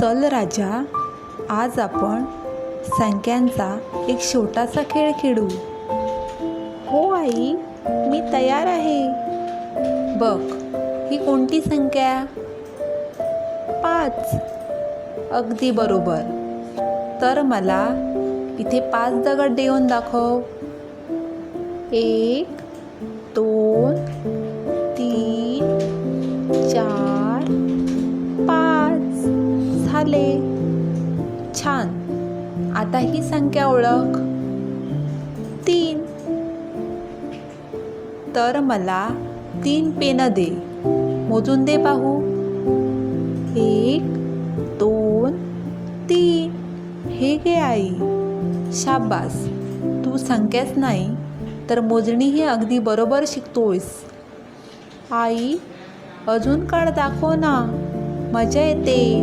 चल राजा आज आपण संख्यांचा एक छोटासा खेळ खेळू. हो आई मी तयार आहे. बघ ही कोणती संख्या? पाच. अगदी बरोबर. तर मला इथे पाच दगड देऊन दाखव. एक दोन झाले छान. आता ही संख्या ओळख. तीन. तर मला तीन पेनं दे. मोजून दे पाहू. एक दोन तीन. हे घे आई. शाबास. तू संख्याच नाही तर मोजणी ही अगदी बरोबर शिकतोयस. आई अजून काळ दाखव ना. मजा येते.